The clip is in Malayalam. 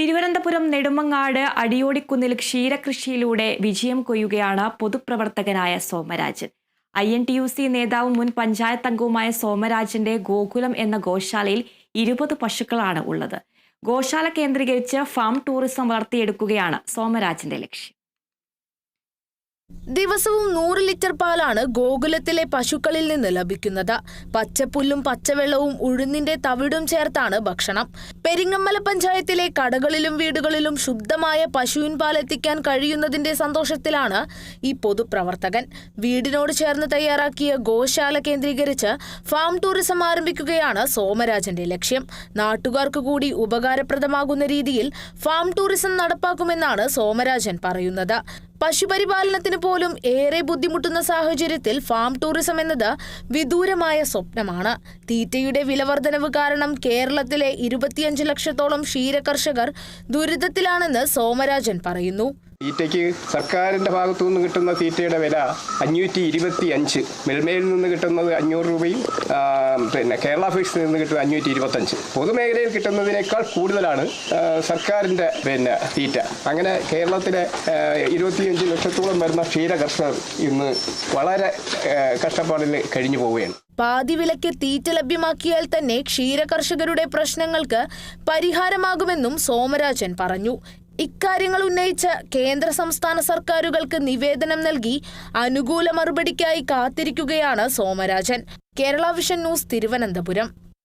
തിരുവനന്തപുരം നെടുമങ്ങാട് അടിയോടിക്കുന്നിൽ ക്ഷീരകൃഷിയിലൂടെ വിജയം കൊയ്യുകയാണ് പൊതുപ്രവർത്തകനായ Somarajan. I N T U C നേതാവും മുൻ പഞ്ചായത്ത് അംഗവുമായ സോമരാജന്റെ ഗോകുലം എന്ന ഗോശാലയിൽ ഇരുപത് പശുക്കളാണ് ഉള്ളത്. ഗോശാല കേന്ദ്രീകരിച്ച് ഫാം ടൂറിസം വളർത്തിയെടുക്കുകയാണ് സോമരാജന്റെ ലക്ഷ്യം. ദിവസവും നൂറ് ലിറ്റർ പാലാണ് ഗോകുലത്തിലെ പശുക്കളിൽ നിന്ന് ലഭിക്കുന്നത്. പച്ചപ്പുല്ലും പച്ചവെള്ളവും ഉഴുന്നിന്റെ തവിടും ചേർത്താണ് ഭക്ഷണം. പെരിങ്ങമ്മല പഞ്ചായത്തിലെ കടകളിലും വീടുകളിലും ശുദ്ധമായ പശുവിൻ പാൽ എത്തിക്കാൻ കഴിയുന്നതിന്റെ സന്തോഷത്തിലാണ് ഈ പൊതുപ്രവർത്തകൻ. വീടിനോട് ചേർന്ന് തയ്യാറാക്കിയ ഗോശാല കേന്ദ്രീകരിച്ച് ഫാം ടൂറിസം ആരംഭിക്കുകയാണ് സോമരാജന്റെ ലക്ഷ്യം. നാട്ടുകാർക്ക് കൂടി ഉപകാരപ്രദമാകുന്ന രീതിയിൽ ഫാം ടൂറിസം നടപ്പാക്കുമെന്നാണ് സോമരാജൻ പറയുന്നത്. പശുപരിപാലനത്തിന് പോലും ഏറെ ബുദ്ധിമുട്ടുന്ന സാഹചര്യത്തിൽ ഫാം ടൂറിസം എന്നത് വിദൂരമായ സ്വപ്നമാണ്. തീറ്റയുടെ വിലവർദ്ധനവ് കാരണം കേരളത്തിലെ ഇരുപത്തിയഞ്ച് ലക്ഷത്തോളം ക്ഷീരകർഷകർ ദുരിതത്തിലാണെന്ന് സോമരാജൻ പറയുന്നു. തീറ്റയ്ക്ക് സർക്കാരിന്റെ ഭാഗത്തു നിന്ന് കിട്ടുന്ന തീറ്റയുടെ വില അഞ്ഞൂറ്റി ഇരുപത്തി അഞ്ച്. മിൽമയിൽ നിന്ന് കിട്ടുന്നത് അഞ്ഞൂറ് രൂപയും പിന്നെ കേരള ഫീഡ്സിൽ നിന്ന് കിട്ടുന്നത് അഞ്ഞൂറ്റി ഇരുപത്തഞ്ച്. പൊതുമേഖലയിൽ കിട്ടുന്നതിനേക്കാൾ കൂടുതലാണ് സർക്കാരിന്റെ പിന്നെ തീറ്റ. അങ്ങനെ കേരളത്തിലെ ഇരുപത്തിയഞ്ച് ലക്ഷത്തോളം വരുന്ന ക്ഷീര കർഷകർ ഇന്ന് വളരെ കഷ്ടപ്പാടിൽ കഴിഞ്ഞു പോവുകയാണ്. പാതി വിലയ്ക്ക് തീറ്റ ലഭ്യമാക്കിയാൽ തന്നെ ക്ഷീര കർഷകരുടെ പ്രശ്നങ്ങൾക്ക് പരിഹാരമാകുമെന്നും സോമരാജൻ പറഞ്ഞു. ഇക്കാര്യങ്ങൾ ഉന്നയിച്ച് കേന്ദ്ര സംസ്ഥാന സർക്കാരുകൾക്ക് നിവേദനം നൽകി അനുകൂല മറുപടിക്കായി കാത്തിരിക്കുകയാണ് Somarajan. Kerala vision news Thiruvananthapuram.